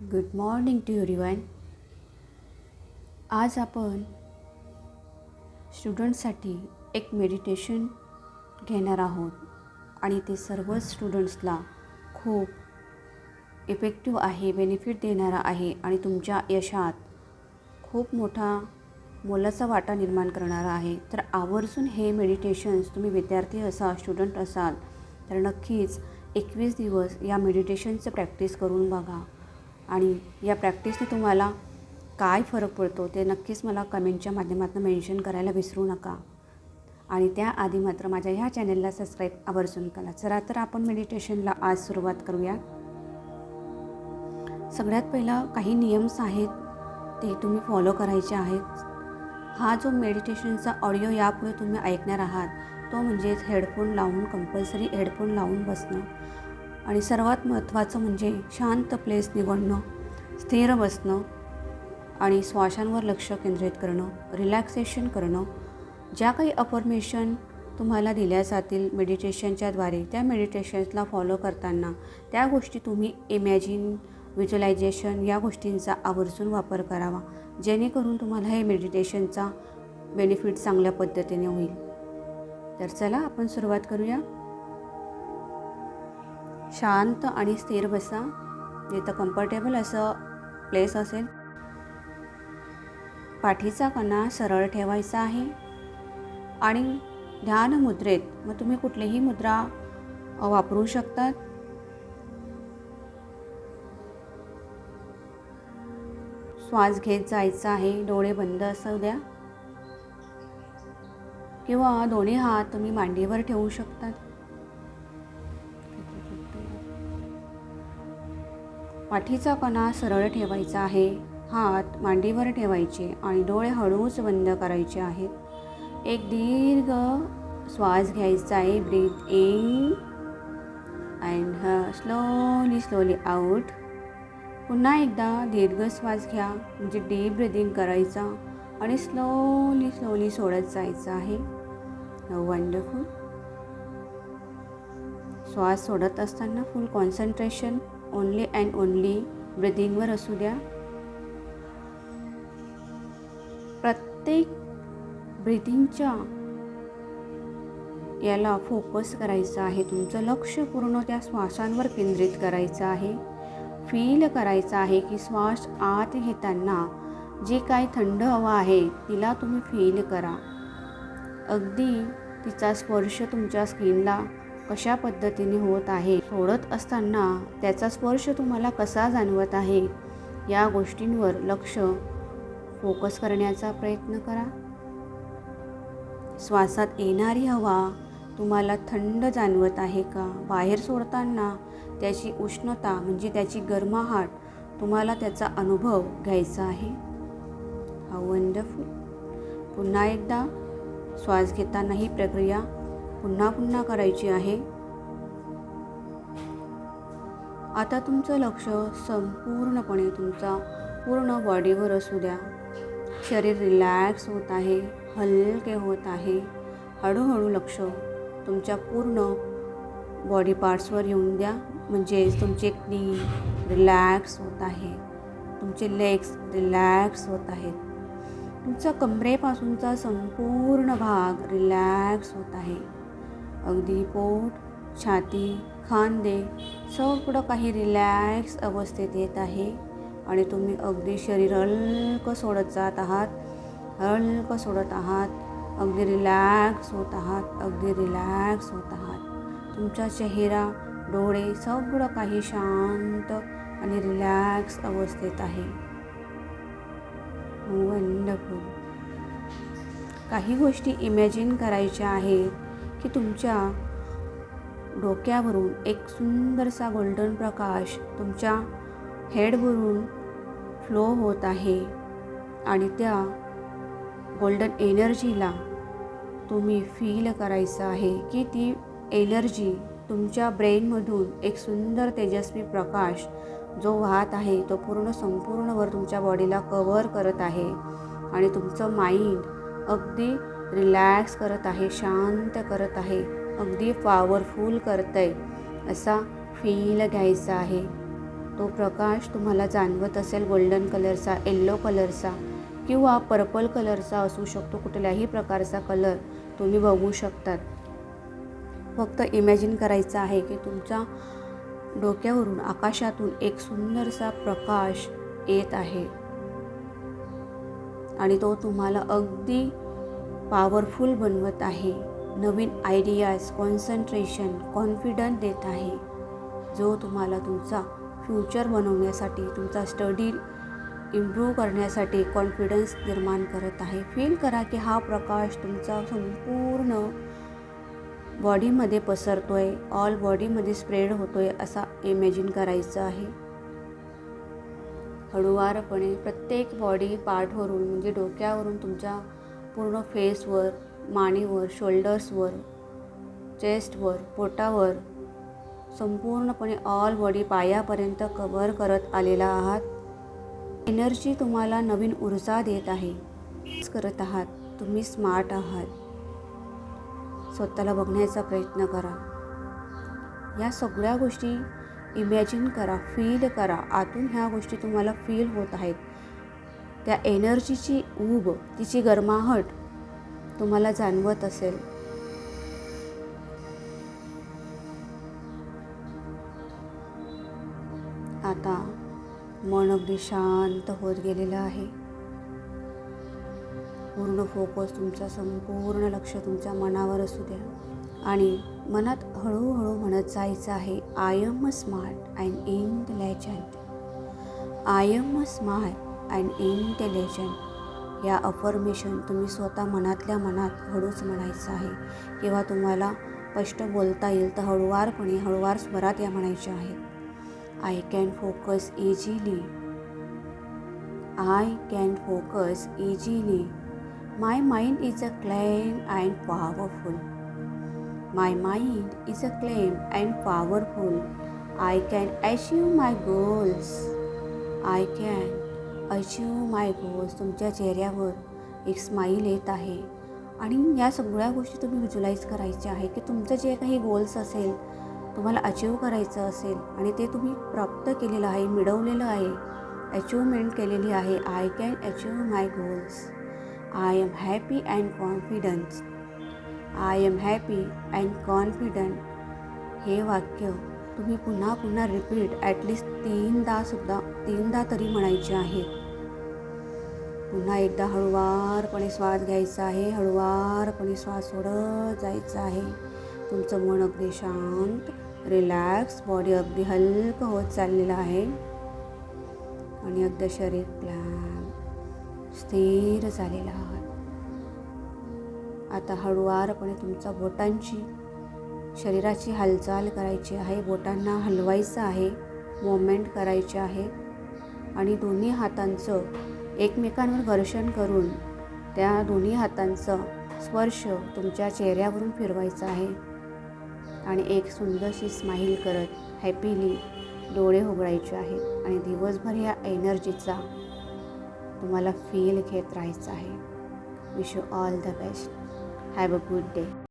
Good morning to everyone आज आपण स्टुडंटसाठी एक मेडिटेशन घेणार आहोत. आणि ते सर्व स्टुडंट्सला खूप इफेक्टिव्ह आहे बेनिफिट देणारा आहे आणि तुमच्या यशात खूप मोठा मोलाचा वाटा निर्माण करणारा आहे. तर आवर्जून हे मेडिटेशन्स तुम्ही विद्यार्थी असाल स्टुडंट असाल तर नक्कीच एकवीस दिवस या मेडिटेशनचं प्रॅक्टिस करून बघा. आणि या प्रॅक्टिसने तुम्हाला काय फरक पडतो ते नक्कीच मला कमेंटच्या माध्यमातून मेन्शन करायला विसरू नका. आणि त्याआधी मात्र माझ्या ह्या चॅनलला सबस्क्राईब आवर्जून करा. चला तर आपण मेडिटेशनला आज सुरुवात करूया सगळ्यात पहिला काही नियम्स आहेत ते तुम्ही फॉलो करायचे आहेत. हा जो मेडिटेशनचा ऑडिओ यापुढे तुम्ही ऐकणार आहात तो म्हणजेच हेडफोन लावून कंपल्सरी हेडफोन लावून बसणं. आणि सर्वात महत्त्वाचं म्हणजे शांत प्लेस निवडणं स्थिर बसणं आणि श्वासांवर लक्ष केंद्रित करणं रिलॅक्सेशन करणं. ज्या काही अफर्मेशन तुम्हाला दिल्या जातील मेडिटेशनच्याद्वारे त्या मेडिटेशन्सला फॉलो करताना त्या गोष्टी तुम्ही इमॅजिन व्हिज्युलायझेशन या गोष्टींचा आवर्जून वापर करावा. जेणेकरून तुम्हाला हे मेडिटेशनचा बेनिफिट चांगल्या पद्धतीने होईल. तर चला आपण सुरुवात करूया. शांत आणि स्थिर बसा. जिथं कम्फर्टेबल असं प्लेस असेल. पाठीचा कणा सरळ ठेवायचा आहे. आणि ध्यान मुद्रेत मग तुम्ही कुठलीही मुद्रा वापरू शकतात. श्वास घेत जायचा आहे. डोळे बंद असू द्या. किंवा दोन्ही हात तुम्ही मांडीवर ठेवू शकतात. पाठीचा कणा सरळ ठेवायचा आहे. हात मांडीवर ठेवायचे आणि डोळे हळूच बंद करायचे आहेत. एक दीर्घ श्वास घ्यायचा आहे. Breathe in and slowly slowly out पुन्हा एकदा दीर्घ श्वास घ्या. म्हणजे डीप ब्रिदिंग करायचा आणि स्लोली स्लोली सोडत जायचं आहे. Oh, वंडरफुल श्वास सोडत असताना full concentration only and only ब्रिदिंगवर असू द्या. प्रत्येक ब्रिदिंगच्या याला फोकस करायचं आहे. तुमचं लक्ष पूर्ण त्या श्वासांवर केंद्रित करायचं आहे. फील करायचं आहे की श्वास आत घेताना जी काही थंड हवा आहे तिला तुम्ही फील करा. अगदी तिचा स्पर्श तुमच्या स्किनला कशा पद्धतीने होत आहे? सोडत असताना त्याचा स्पर्श तुम्हाला कसा जाणवत आहे? या गोष्टींवर लक्ष फोकस करण्याचा प्रयत्न करा. श्वासात येणारी हवा तुम्हाला थंड जाणवत आहे का? बाहेर सोडताना त्याची उष्णता म्हणजे त्याची गरमाहाट तुम्हाला त्याचा अनुभव घ्यायचा आहे. हा वंडरफुल पुन्हा एकदा श्वास घेताना ही प्रक्रिया पुन्हा पुन्हा करायची आहे. आता तुमचं लक्ष संपूर्णपणे तुमचा पूर्ण बॉडीवर असू द्या. शरीर रिलॅक्स होत आहे हलके होत आहे. हळूहळू लक्ष तुमच्या पूर्ण बॉडी पार्ट्सवर येऊन द्या. म्हणजेच तुमचे नी रिलॅक्स होत आहे. तुमचे लेग्स रिलॅक्स होत आहेत. तुमचा कमरेपासूनचा संपूर्ण भाग रिलॅक्स होत आहे. अगदी पोट छाती खांदे सगळं काही रिलॅक्स अवस्थेत येत आहे. आणि तुम्ही अगदी शरीर हलकं सोडत जात आहात हलकं सोडत आहात अगदी रिलॅक्स होत आहात अगदी रिलॅक्स होत आहात. तुमचा चेहरा डोळे सगळं काही शांत आणि रिलॅक्स अवस्थेत आहे. वंडरफुल. काही गोष्टी इमॅजिन करायच्या आहेत. की तुमच्या डोक्यावरून एक सुंदरसा गोल्डन प्रकाश तुमच्या हेडवरून फ्लो होत आहे. आणि त्या गोल्डन एनर्जीला तुम्ही फील करायचं आहे की ती एनर्जी तुमच्या ब्रेनमधून एक सुंदर तेजस्वी प्रकाश जो वाहत आहे तो पूर्ण संपूर्णवर तुमच्या बॉडीला कवर करत आहे. आणि तुमचं माइंड अगदी रिलॅक्स करत आहे शांत करत आहे अगदी पॉवरफुल करत आहे असा फील घ्यायचा आहे. तो प्रकाश तुम्हाला जाणवत असेल गोल्डन कलरचा येल्लो कलरचा किंवा पर्पल कलरचा असू शकतो कुठल्याही प्रकारचा कलर तुम्ही बघू शकतात. फक्त इमॅजिन करायचं आहे की तुमच्या डोक्यावरून आकाशातून एक सुंदरसा प्रकाश येत आहे. आणि तो तुम्हाला अगदी पॉवरफुल बनवत आहे. नवीन आयडियाज कॉन्सन्ट्रेशन कॉन्फिडन्स देत आहे. जो तुम्हाला तुमचा फ्युचर बनवण्यासाठी तुमचा स्टडी इम्प्रूव्ह करण्यासाठी कॉन्फिडन्स निर्माण करत आहे. फील करा की हा प्रकाश तुमचा संपूर्ण बॉडीमध्ये पसरतो आहे ऑल बॉडीमध्ये स्प्रेड होतो आहे असा इमॅजिन करायचं आहे. हळूवारपणे प्रत्येक बॉडी पार्टवरून म्हणजे डोक्यावरून तुमच्या पूर्ण फेसवर मानेवर शोल्डर्सवर चेस्टवर पोटावर संपूर्णपणे ऑल बॉडी पायापर्यंत कव्हर करत आलेला आहात. एनर्जी तुम्हाला नवीन ऊर्जा देत आहे. करत आहात. तुम्ही स्मार्ट आहात. स्वतःला बघण्याचा प्रयत्न करा. या सगळ्या गोष्टी इमॅजिन करा फील करा. आतून ह्या गोष्टी तुम्हाला फील होत आहेत. त्या एनर्जीची ऊब तिची गरमाहट तुम्हाला जाणवत असेल. आता मन अगदी शांत होत गेलेलं आहे. पूर्ण फोकस तुमचा संपूर्ण लक्ष तुमच्या मनावर असू द्या. आणि मनात हळूहळू म्हणत जायचं आहे I am a smart and intelligent I am a smart and intelligent. या अफर्मेशन तुम्ही स्वतः मनातल्या मनात हळूच म्हणायचं आहे. किंवा तुम्हाला स्पष्ट बोलता येईल तर हळूवारपणे हळूवार स्वरात या म्हणायच्या आहेत. I can focus easily I can focus easily my mind is a calm and powerful my mind is a calm and powerful I can achieve my goals I can achieve my goals तुमच्या चेहऱ्यावर एक smile येत आहे. आणि या सगळ्या गोष्टी तुम्ही व्हिज्युलाईज करायच्या आहे की तुमचं जे काही गोल्स असेल तुम्हाला अचीव करायचं असेल आणि ते तुम्ही प्राप्त केलेलं आहे मिळवलेलं आहे अचीवमेंट केलेली आहे I can achieve my goals I am happy and confident I am happy and confident हे वाक्य तुम्ही पुन्हा पुन्हा रिपीट ॲटलिस्ट तीनदासुद्धा तीनदा तरी म्हणायचे आहेत पुन्हा एकदा हळुवारपणे श्वास घ्यायचा आहे. हळुवारपणे श्वास सोडत जायचा आहे. तुमचं मन अगदी शांत रिलॅक्स बॉडी अगदी हलकं होत चाललेलं आहे. आणि अगदी शरीर प्लॅन स्थिर झालेलं आहे. आता हळुवारपणे तुमच्या बोटांची शरीराची हालचाल करायची आहे. बोटांना हलवायचं आहे. मोमेंट करायची आहे. आणि दोन्ही हातांचं एकमेकांवर घर्षण करून त्या दोन्ही हातांचा स्पर्श तुमच्या चेहऱ्यावरून फिरवायचा आहे. आणि एक सुंदरशी स्माईल करत हॅपीली डोळे उघडायचे आहेत आणि दिवसभर या एनर्जीचा तुम्हाला फील घेत राहायचं आहे. Wish you all the best have a good day